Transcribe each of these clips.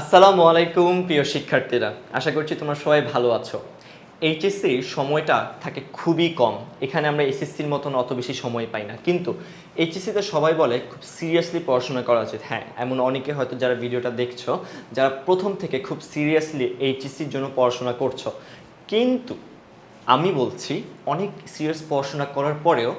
আসসালামু আলাইকুম, প্রিয় শিক্ষার্থীরা। আশা করছি তোমরা সবাই ভালো আছো। এইচএসসির সময়টা থাকে খুবই কম। এখানে আমরা এসএসসির মতন অত বেশি সময় পাই না। কিন্তু এইচএসসিতে সবাই বলে, খুব সিরিয়াসলি পড়াশোনা করা উচিত। হ্যাঁ এমন অনেকে হয়তো যারা ভিডিওটা দেখছ, যারা প্রথম থেকে খুব সিরিয়াসলি এইচএসসির জন্য পড়াশোনা করছ। কিন্তু আমি বলছি, অনেক সিরিয়াস পড়াশোনা করার পরেও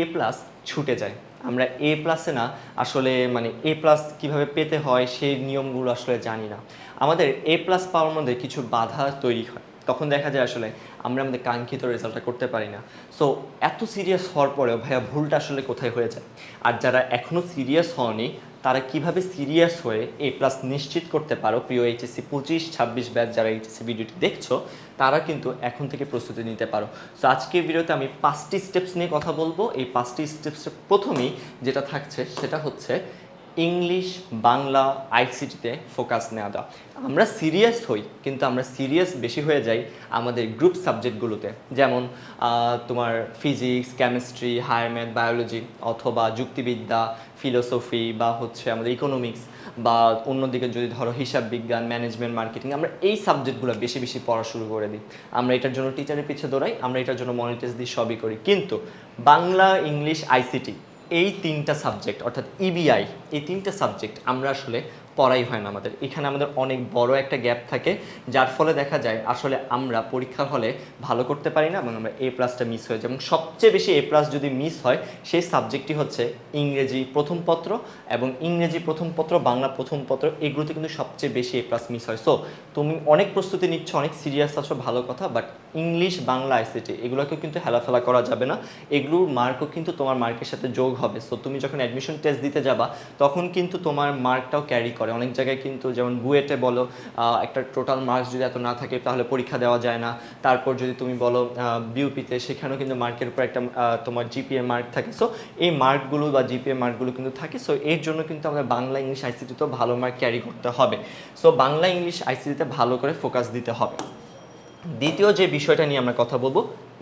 এ প্লাস ছুটে যায়। আমরা এ প্লাসে না, আসলে মানে এ প্লাস কীভাবে পেতে হয় সেই নিয়মগুলো আসলে জানি না। আমাদের এ প্লাস পাওয়ার মধ্যে কিছু বাধা তৈরি হয়। তখন দেখা যায় আসলে আমরা আমাদের কাঙ্ক্ষিত রেজাল্টটা করতে পারি না। সো এত সিরিয়াস হওয়ার পরেও ভাইয়া ভুলটা আসলে কোথায় হয়ে যায়? আর যারা এখনও সিরিয়াস হয়নি তারা কীভাবে সিরিয়াস হয়ে এ প্লাস নিশ্চিত করতে পারো? প্রিয় এইচএসসি পঁচিশ, ছাব্বিশ ব্যাচ যারা এইচএসসি ভিডিওটি দেখছ, তারা কিন্তু এখন থেকে প্রস্তুতি নিতে পারো। সো আজকের ভিডিওতে আমি পাঁচটি স্টেপস নিয়ে কথা বলব। এই পাঁচটি স্টেপসের প্রথমেই যেটা থাকছে, সেটা হচ্ছে ইংলিশ, বাংলা, আইসিটিতে ফোকাস নেওয়া দেওয়া। আমরা সিরিয়াস হই, কিন্তু আমরা সিরিয়াস বেশি হয়ে যাই আমাদের গ্রুপ সাবজেক্টগুলোতে যেমন তোমার physics chemistry higher math biology অথবা যুক্তিবিদ্যা ফিলোসফি বা হচ্ছে আমাদের ইকোনমিক্স বা অন্যদিকে যদি ধরো হিসাব বিজ্ঞান ম্যানেজমেন্ট মার্কেটিং আমরা এই সাবজেক্টগুলো বেশি বেশি পড়া শুরু করে দিই। আমরা এটার জন্য টিচারের পিছিয়ে দৌড়াই, আমরা এটার জন্য মনিটাইজ দিই, সবই করি। কিন্তু বাংলা, ইংলিশ, আইসিটি এই তিনটা সাবজেক্ট অর্থাৎ ইবিআই এই তিনটা সাবজেক্ট আমরা আসলে পড়াই হয় না আমাদের। এখানে আমাদের অনেক বড় একটা গ্যাপ থাকে, যার ফলে দেখা যায় আসলে আমরা পরীক্ষার হলে ভালো করতে পারি না এবং আমরা এ প্লাসটা মিস হয়ে যায় এবং সবচেয়ে বেশি এ প্লাস যদি মিস হয়, সেই সাবজেক্টটি হচ্ছে ইংরেজি প্রথম পত্র এবং ইংরেজি প্রথম পত্র, বাংলা প্রথম পত্র, এগুলোতে কিন্তু সবচেয়ে বেশি এ প্লাস মিস হয়। সো তুমি অনেক প্রস্তুতি নিচ্ছ, অনেক সিরিয়াস আছো, ভালো কথা বাট ইংলিশ বাংলা আইসিটি এগুলোকেও কিন্তু হেলাফেলা করা যাবে না। এগুলোর মার্কও কিন্তু তোমার মার্কের সাথে যোগ হবে। সো তুমি যখন অ্যাডমিশন টেস্ট দিতে যাবা, তখন কিন্তু তোমার মার্কটাও ক্যারি করে। অনেক জায়গায় কিন্তু যেমন বুয়েটে বলো একটা টোটাল মার্কস যদি এত না থাকে তাহলে পরীক্ষা দেওয়া যায় না। তারপর যদি তুমি বলো বিউপিতে সেখানেও কিন্তু মার্কের উপর একটা তোমার জিপিএ মার্ক থাকে। সো এই মার্কগুলো বা জিপিএ মার্কগুলো কিন্তু থাকে। সো এর জন্য কিন্তু আমাদের বাংলা ইংলিশ আইসিটিতেও ভালো মার্ক ক্যারি করতে হবে। সো বাংলা ইংলিশ আইসিটিতে ভালো করে ফোকাস দিতে হবে। দ্বিতীয় যে বিষয়টা নিয়ে আমরা কথা বলব,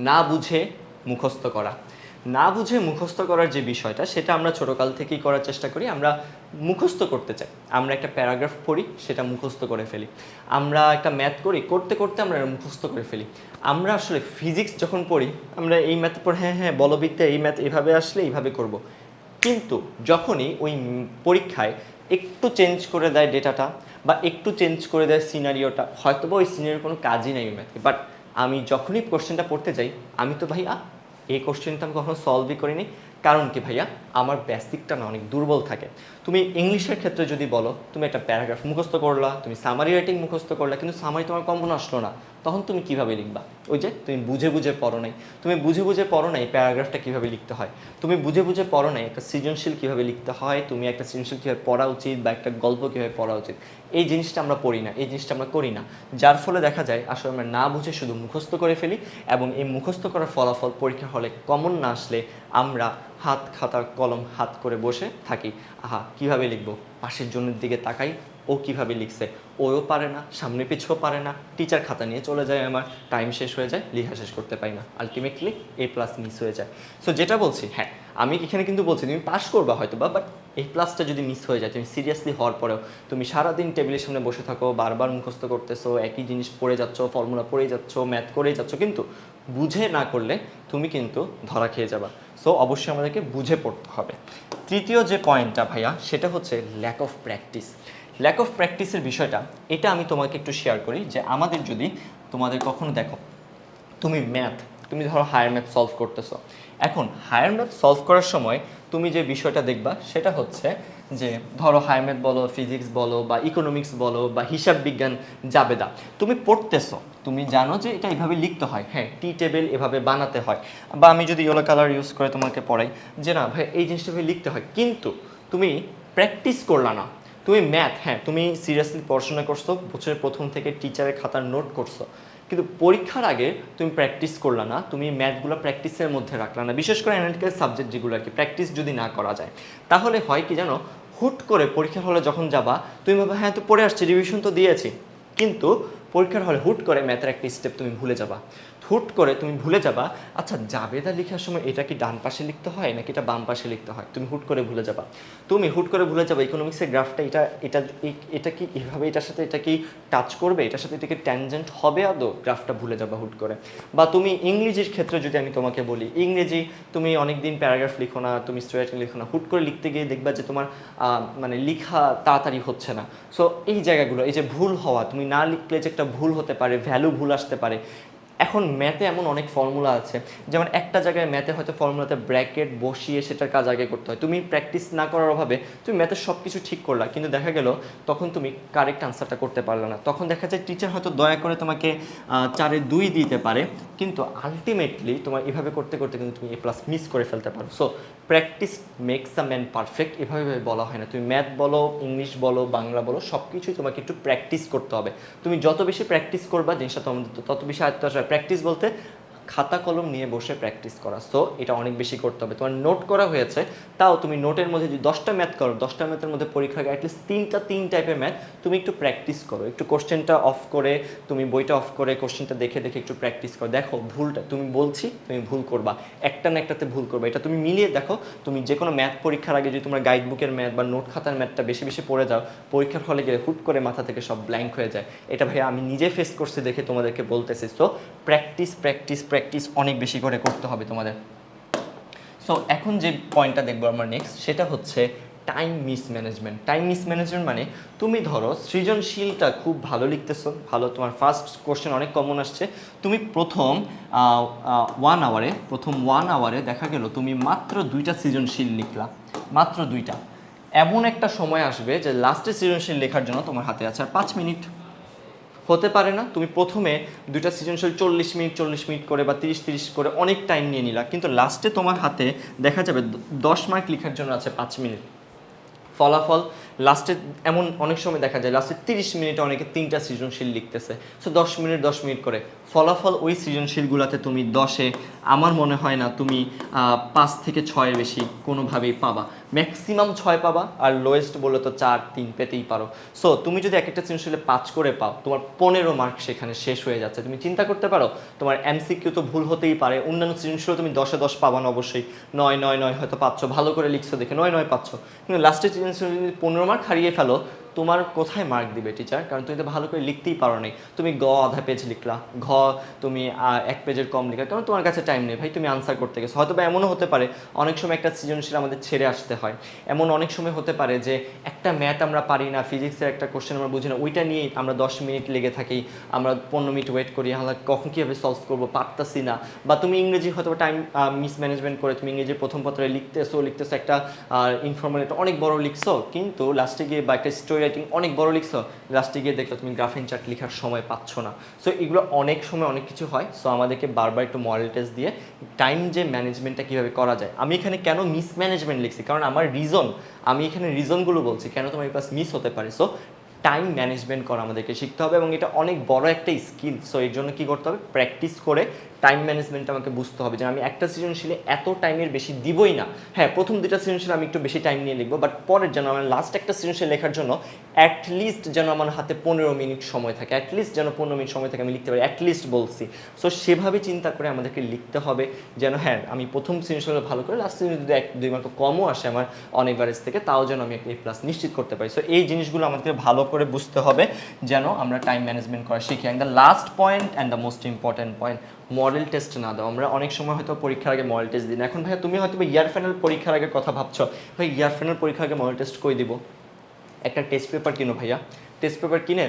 না বুঝে মুখস্থ করা। না বুঝে মুখস্থ করার যে বিষয়টা, সেটা আমরা ছোটোকাল থেকেই করার চেষ্টা করি, আমরা মুখস্থ করতে চাই। আমরা একটা প্যারাগ্রাফ পড়ি, সেটা মুখস্থ করে ফেলি। আমরা একটা ম্যাথ করি, করতে করতে আমরা মুখস্থ করে ফেলি। আমরা আসলে ফিজিক্স যখন পড়ি, আমরা এই ম্যাথ পড়ে হ্যাঁ হ্যাঁ বলবিদ্যা, এই ম্যাথ এইভাবে আসলে এইভাবে করব। কিন্তু যখনই ওই পরীক্ষায় একটু চেঞ্জ করে দেয় ডেটাটা বা একটু চেঞ্জ করে দেয় সিনারিওটা হয়তো বা ওই সিনারিওর কোনো কাজই নেই ম্যাথে। বাট আমি যখনই কোশ্চেনটা পড়তে যাই, আমি তো ভাইয়া এই কোশ্চেনটা আমি কখনো সলভই করিনি। কারণ কি ভাইয়া, আমার বেসিকটা না অনেক দুর্বল থাকে। তুমি ইংলিশের ক্ষেত্রে যদি বলো, তুমি একটা প্যারাগ্রাফ মুখস্থ করলা, তুমি সামারি রাইটিং মুখস্থ করলা, কিন্তু সামারি তোমার কম্বন আসলো না। তখন তুমি কীভাবে লিখবা? ওই যে, তুমি বুঝে বুঝে পড়ো নাই। তুমি বুঝে বুঝে পড়ো নাই প্যারাগ্রাফটা কীভাবে লিখতে হয়। তুমি বুঝে বুঝে পড়ো নাই একটা সৃজনশীল কীভাবে লিখতে হয়, তুমি একটা সৃজনশীল কীভাবে পড়া উচিত বা একটা গল্প কীভাবে পড়া উচিত। এই জিনিসটা আমরা পড়ি না, এই জিনিসটা আমরা করি না। যার ফলে দেখা যায়, আসলে আমরা না বুঝে শুধু মুখস্থ করে ফেলি এবং এই মুখস্থ করার ফলাফল পরীক্ষার হলে কমন না আসলে আমরা হাত, খাতা, কলম হাত করে বসে থাকি। আহা, কীভাবে লিখব? পাশের জনের দিকে তাকাই ও কীভাবে লিখছে? ওও পারে না, সামনে পিছুও পারে না টিচার খাতা নিয়ে চলে যায় আমার টাইম শেষ হয়ে যায়, লেখা শেষ করতে পারি না আলটিমেটলি এ প্লাস মিস হয়ে যায়। সো যেটা বলছি হ্যাঁ আমি এখানে কিন্তু বলছি, তুমি পাস করবা হয়তো বা বাট এই প্লাসটা যদি মিস হয়ে যায়, তুমি সিরিয়াসলি হওয়ার পরেও, তুমি সারাদিন টেবিলের সামনে বসে থাকো, বারবার মুখস্থ করতেছো, একই জিনিস পড়ে যাচ্ছ ফর্মুলা পড়ে যাচ্ছ ম্যাথ করেই যাচ্ছ, কিন্তু বুঝে না করলে তুমি কিন্তু ধরা খেয়ে যাবা। সো অবশ্যই আমাদেরকে বুঝে পড়তে হবে। তৃতীয় যে পয়েন্টটা ভাইয়া, সেটা হচ্ছে lack of practice lack of প্র্যাকটিসের বিষয়টা, এটা আমি তোমাকে একটু শেয়ার করি যে আমাদের যদি, তোমাদের কখনো দেখো, তুমি ম্যাথ তুমি ধরো হায়ার ম্যাথ সলভ করতেছো। এখন হায়ার ম্যাথ সলভ করার সময় তুমি যে বিষয়টা দেখবা, সেটা হচ্ছে যে ধরো হায়ার ম্যাথ বলো ফিজিক্স বলো, বা ইকোনমিক্স বলো, বা হিসাব বিজ্ঞান জাবেদা, তুমি পড়তেছো, তুমি জানো যে এটা এভাবে লিখতে হয় হ্যাঁ টি টেবিল এভাবে বানাতে হয়, বা আমি যদি ইয়েলো কালার ইউজ করে তোমাকে পড়াই, যে না ভাই, এই জিনিসটা লিখতে হয়, কিন্তু তুমি প্র্যাকটিস করলা না। তুমি ম্যাথ হ্যাঁ তুমি সিরিয়াসলি পড়াশোনা করছ, বছরের প্রথম থেকে টিচারের খাতার নোট করছ। কিন্তু পরীক্ষার আগে তুমি প্র্যাকটিস করলা না, তুমি ম্যাথগুলো প্র্যাকটিসের মধ্যে রাখলা না। বিশেষ করে অ্যানালিটিক্যাল সাবজেক্ট যেগুলো আর কি প্র্যাকটিস যদি না করা যায়। তাহলে হয় কি জানো, হুট করে পরীক্ষার হলে যখন যাবা, তুমি ভাবে হ্যাঁ তো পড়ে আসছি রিভিশন তো দিয়েছি। কিন্তু পরীক্ষার হলে হুট করে ম্যাথের একটা স্টেপ তুমি ভুলে যাবা। হুট করে তুমি ভুলে যাবা আচ্ছা জাবেদা লেখার সময় এটা কি ডান পাশে লিখতে হয় নাকি এটা বাম পাশে লিখতে হয়? তুমি হুট করে ভুলে যাবা। তুমি হুট করে ভুলে যাবা ইকোনমিক্সের গ্রাফটা এটা এটা এটা কি এভাবে এটার সাথে, এটা কি টাচ করবে? এটার সাথে এটা কি ট্যানজেন্ট হবে আদৌ? গ্রাফটা ভুলে যাবা হুট করে। বা তুমি ইংরেজির ক্ষেত্রে যদি আমি তোমাকে বলি, ইংরেজি তুমি অনেক দিন প্যারাগ্রাফ লিখো না, তুমি স্ট্রেট লিখো না, হুট করে লিখতে গিয়ে দেখবা যে তোমার মানে লিখা তাড়াতাড়ি হচ্ছে না। সো এই জায়গাগুলো, এই যে ভুল হওয়া, তুমি না লিখলে যে একটা ভুল হতে পারে ভ্যালু ভুল আসতে পারে এখন ম্যাথে এমন অনেক ফর্মুলা আছে, যেমন একটা জায়গায় ম্যাথে হয়তো ফর্মুলাতে ব্র্যাকেট বসিয়ে সেটার কাজ আগে করতে হয়। তুমি প্র্যাকটিস না করার অভাবে তুমি ম্যাথে সব কিছু ঠিক করলা, কিন্তু দেখা গেল তখন তুমি কারেক্ট আনসারটা করতে পারলে না। তখন দেখা যায় টিচার হয়তো দয়া করে তোমাকে চারে দুই দিতে পারে, কিন্তু আলটিমেটলি তোমার এভাবে করতে করতে কিন্তু তুমি এ প্লাস মিস করে ফেলতে পারো। So practice makes a man perfect এভাবে বলা হয় না। তুমি ম্যাথ বলো ইংলিশ বলো, বাংলা বলো সব কিছুই তোমাকে একটু প্র্যাকটিস করতে হবে। তুমি যত বেশি প্র্যাকটিস করবা, জিনিসটা তোমাদের তত বেশি আয়ত্ত আসবে। প্র্যাকটিস বলতে খাতা কলম নিয়ে বসে প্র্যাকটিস করা। সো এটা অনেক বেশি করতে হবে। তোমার নোট করা হয়েছে, তাও তুমি নোটের মধ্যে যদি দশটা ম্যাথ করো, দশটা ম্যাথের মধ্যে পরীক্ষা অ্যাটলিস্ট তিনটা, তিন টাইপের ম্যাথ তুমি একটু প্র্যাকটিস করো। একটু কোশ্চেনটা অফ করে, তুমি বইটা অফ করে কোশ্চেনটা দেখে দেখে একটু প্র্যাকটিস করো। দেখো, ভুলটা, তুমি বলছি, তুমি ভুল করবা। একটা না একটাতে ভুল করবা। এটা তুমি মিলিয়ে দেখো, তুমি যে কোনো ম্যাথ পরীক্ষার আগে যদি তোমার গাইড বুকের ম্যাথ বা নোট খাতার ম্যাথটা বেশি বেশি পড়ে যাও, পরীক্ষার হলে গেলে হুট করে মাথা থেকে সব ব্ল্যাঙ্ক হয়ে যায়। এটা ভাই আমি নিজে ফেস করছি দেখে তোমাদেরকে বলতেছি। সো প্র্যাকটিস প্র্যাকটিস প্র্যাকটিস অনেক বেশি করে করতে হবে তোমাদের। সো এখন যে পয়েন্টটা দেখব আমরা নেক্সট সেটা হচ্ছে time miss management time miss management মানে তুমি ধরো সৃজনশীলটা খুব ভালো লিখতেছো, ভালো তোমার ফার্স্ট কোশ্চেন অনেক কমন আসছে। তুমি প্রথম ওয়ান আওয়ারে প্রথম ওয়ান আওয়ারে দেখা গেল তুমি মাত্র দুইটা সৃজনশীল লিখলা। মাত্র দুইটা। এমন একটা সময় আসবে যে লাস্টে সৃজনশীল লেখার জন্য তোমার হাতে আছে আর পাঁচ মিনিট হতে পারে না। তুমি প্রথমে দুইটা সৃজনশীল চল্লিশ মিনিট চল্লিশ মিনিট করে বা তিরিশ তিরিশ করে অনেক টাইম নিয়ে নিলা। কিন্তু লাস্টে তোমার হাতে দেখা যাবে দশ মার্ক লেখার জন্য আছে পাঁচ মিনিট। ফলাফল লাস্টে এমন অনেক সময় দেখা যায় লাস্টে তিরিশ মিনিটে অনেকে তিনটা সৃজনশীল লিখতেছে। সো দশ মিনিট দশ মিনিট করে। ফলাফল ওই সৃজনশীলগুলোতে তুমি দশে, আমার মনে হয় না তুমি পাঁচ থেকে ছয়ের বেশি কোনোভাবেই পাবা। ম্যাক্সিমাম ছয় পাবা, আর লোয়েস্ট বলে তো চার, তিন পেতেই পারো। সো তুমি যদি এক একটা সৃজনশীলে পাঁচ করে পাও, তোমার পনেরো মার্ক সেখানে শেষ হয়ে যাচ্ছে। তুমি চিন্তা করতে পারো, তোমার এমসিকিউ তো ভুল হতেই পারে। অন্যান্য সৃজনশীল তুমি দশে দশ পাবা না অবশ্যই। নয় নয় নয় হয়তো পাচ্ছ। ভালো করে লিখছো দেখে নয় নয় পাচ্ছ। কিন্তু লাস্টের সৃজনশীল যদি পনেরো মার্ক হারিয়ে ফেলো তোমার কোথায় মার্ক দিবে টিচার কারণ তুমি তো ভালো করে লিখতেই পারো নাই তুমি গ, আধা পেজ লিখলা। ঘ, তুমি এক পেজের কম লিখলা। কারণ তোমার কাছে টাইম নেই। ভাই, তুমি আনসার করতে গেছো। হয়তো বা এমনও হতে পারে, অনেক সময় একটা সৃজনশীল আমাদের ছেড়ে আসতে হয়। এমন অনেক সময় হতে পারে যে, একটা ম্যাথ আমরা পারি না ফিজিক্সের একটা কোশ্চেন আমরা বুঝি না, ওইটা নিয়েই আমরা দশ মিনিট লেগে থাকি। আমরা পনেরো মিনিট ওয়েট করি। আমরা কখন কীভাবে সলভ করব পারতাছি না। বা তুমি ইংরেজি হয়তো টাইম মিসম্যানেজমেন্ট করে তুমি ইংরেজির প্রথম পত্রে লিখতেছো লিখতেছো একটা ইনফরমেল অনেক বড় লিখছো। কিন্তু লাস্টে গিয়ে বা একটা স্টোরি রাইটিং অনেক বড় লিখছো লাস্টে গিয়ে দেখল তুমি গ্রাফিন চার্ট লেখার সময় পাচ্ছ না। সো এগুলো অনেক সময় অনেক কিছু হয়। সো আমাদেরকে বারবার একটু মডেল টেস্ট দিয়ে টাইম যে ম্যানেজমেন্টটা কীভাবে করা যায়। আমি এখানে কেন মিসম্যানেজমেন্ট লিখছি? কারণ আমার রিজন আমি এখানে রিজনগুলো বলছি, কেন তোমার ক্লাস মিস হতে পারে? সো টাইম ম্যানেজমেন্ট করা আমাদেরকে শিখতে হবে এবং এটা অনেক বড় একটা স্কিল সো এর জন্য কী করতে হবে? প্র্যাকটিস করে টাইম ম্যানেজমেন্ট আমাকে বুঝতে হবে যে আমি একটা সৃজনশীলে এত টাইমের বেশি দিবই না। হ্যাঁ প্রথম দুটা সৃজনশীল আমি একটু বেশি টাইম নিয়ে লিখব বাট পরের যেন আমার লাস্ট একটা সৃজনশীল লেখার জন্য অ্যাটলিস্ট যেন আমার হাতে পনেরো মিনিট সময় থাকে অ্যাটলিস্ট যেন পনেরো মিনিট সময় থাকে আমি লিখতে পারি অ্যাটলিস্ট বলছি। সো সেভাবে চিন্তা করে আমাদেরকে লিখতে হবে যেন হ্যাঁ আমি প্রথম সৃজনশীল ভালো করে লাস্ট যদি এক, দুই মার্ক কমও আসে আমার অন এভারেজ থেকে, তাও যেন আমি একটা এ প্লাস নিশ্চিত করতে পারি। সো এই জিনিসগুলো আমাদের ভালো করে বুঝতে হবে যেন আমরা টাইম ম্যানেজমেন্ট করা শিখি। And the last point and the most important point model test না দাও। আমরা অনেক সময় হয়তো পরীক্ষার আগে মডেল টেস্ট দিই না। এখন ভাইয়া, তুমি হয়তো ইয়ার ফাইনাল পরীক্ষার আগে কথা ভাবছ। ভাই ইয়ার ফাইনাল পরীক্ষার আগে মডেল টেস্ট কই দিব? একটা টেস্ট পেপার কিনো ভাইয়া। টেস্ট পেপার কিনে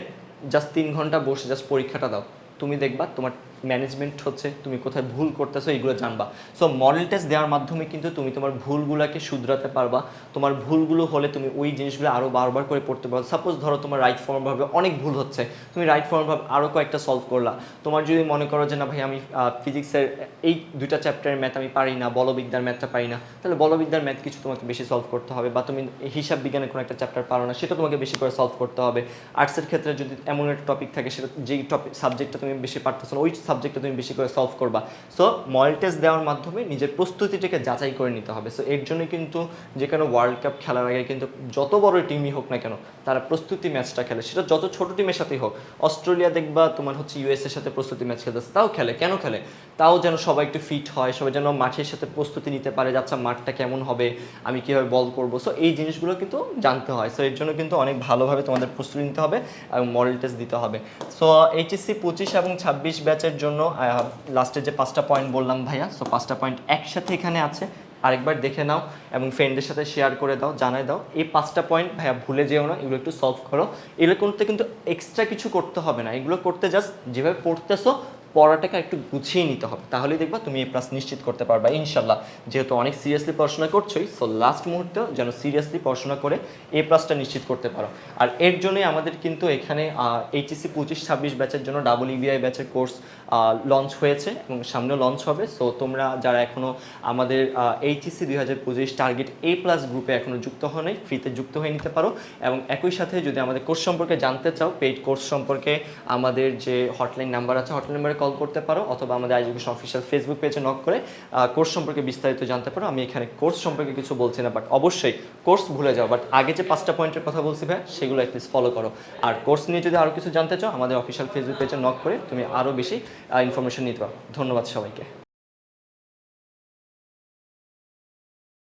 জাস্ট তিন ঘণ্টা বসে জাস্ট পরীক্ষাটা দাও। তুমি দেখবা তোমার ম্যানেজমেন্ট হচ্ছে, তুমি কোথায় ভুল করতেছো, এইগুলো জানবা। সো মডেল টেস্ট দেওয়ার মাধ্যমে কিন্তু তুমি তোমার ভুলগুলোকে শুধরাতে পারবা। তোমার ভুলগুলো হলে তুমি ওই জিনিসগুলো আরও বারবার করে পড়তে পারো সাপোজ ধরো তোমার রাইট ফর্মভাবে অনেক ভুল হচ্ছে, তুমি রাইট ফর্মভাবে আরও কয়েকটা সলভ করলা। তোমার যদি মনে করো যে, না ভাই, আমি ফিজিক্সের এই দুইটা চ্যাপ্টারের ম্যাথ আমি পারি না, বলবিদ্যার ম্যাথটা পারি না, তাহলে বলবিদ্যার ম্যাথ কিছু তোমাকে বেশি সলভ করতে হবে। বা তুমি হিসাব বিজ্ঞানের কোনো একটা চ্যাপ্টার পারো না, সেটা তোমাকে বেশি করে সলভ করতে হবে। আর্টসের ক্ষেত্রে যদি এমন একটা টপিক থাকে, সেটা যেই টপিক সাবজেক্টটা তুমি বেশি পারতেছো না, ওই সাবজেক্টটা তুমি বেশি করে সলভ করবা। সো মডেল টেস্ট দেওয়ার মাধ্যমে নিজের প্রস্তুতিটাকে যাচাই করে নিতে হবে। সো এর জন্য কিন্তু যে কোনো ওয়ার্ল্ড কাপ খেলার আগে কিন্তু যত বড় টিমই হোক না কেন, তারা প্রস্তুতি ম্যাচটা খেলে। সেটা যত ছোট টিমের সাথেই হোক। অস্ট্রেলিয়া দেখবা তোমার হচ্ছে ইউএস এর সাথে প্রস্তুতি ম্যাচ খেলতেছে, তাও খেলে। কেন খেলে? তাও যেন সবাই একটু ফিট হয়, সবাই যেন মাঠের সাথে প্রস্তুতি নিতে পারে যে আচ্ছা মাঠটা কেমন হবে? আমি কীভাবে বল করব? সো এই জিনিসগুলো কিন্তু জানতে হয়। সো এর জন্য কিন্তু অনেক ভালোভাবে তোমাদের প্রস্তুতি নিতে হবে এবং মডেল টেস্ট দিতে হবে। সো এইচএসসি পঁচিশ এবং ছাব্বিশ ব্যাচের জন্য লাস্টে যে পাঁচটা পয়েন্ট বললাম ভাইয়া সো পাঁচটা পয়েন্ট একসাথে এখানে আছে। আরেকবার দেখে নাও এবং ফ্রেন্ডের সাথে শেয়ার করে দাও জানাই দাও। এই পাঁচটা পয়েন্ট ভাইয়া ভুলে যেও না, এগুলো একটু সলভ করো। এগুলো করতে কিন্তু এক্সট্রা কিছু করতে হবে না। এগুলো করতে জাস্ট যেভাবে পড়তেছো পড়াটাকে একটু গুছিয়ে নিতে হবে। তাহলেই দেখবা তুমি এ প্লাস নিশ্চিত করতে পারবা। ইনশাল্লাহ যেহেতু অনেক সিরিয়াসলি পড়াশোনা করছোই সো লাস্ট মুহূর্তে যেন সিরিয়াসলি পড়াশোনা করে এ প্লাসটা নিশ্চিত করতে পারো। আর এর জন্যই আমাদের কিন্তু এখানে এইচএসসি পঁচিশ, ছাব্বিশ ব্যাচের জন্য ডাবল ইবিআই ব্যাচের কোর্স লঞ্চ হয়েছে এবং সামনেও লঞ্চ হবে। সো তোমরা যারা এখনও আমাদের এইচএসসি দুই হাজার পঁচিশ টার্গেট এ প্লাস গ্রুপে এখনও যুক্ত হও নাই ফ্রিতে যুক্ত হয়ে নিতে পারো। এবং একই সাথে যদি আমাদের কোর্স সম্পর্কে জানতে চাও পেইড কোর্স সম্পর্কে আমাদের যে হটলাইন নাম্বার আছে হটলাইন নাম্বারে কল করতে পারো অথবা আমাদের এডুকেশন অফিসিয়াল ফেসবুক পেজে নক করে কোর্স সম্পর্কে বিস্তারিত জানতে পারো। আমি এখানে কোর্স সম্পর্কে কিছু বলছি না বাট অবশ্যই কোর্স ভুলে যাও। বাট আগে যে পাঁচটা পয়েন্টের কথা বলছি ভাই, সেগুলো অ্যাটলিস্ট ফলো করো। আর কোর্স নিয়ে যদি আরও কিছু জানতে চাও, আমাদের অফিসিয়াল ফেসবুক পেজে নক করে তুমি আরও বেশি ইনফরমেশন নিতে পারো। ধন্যবাদ সবাইকে।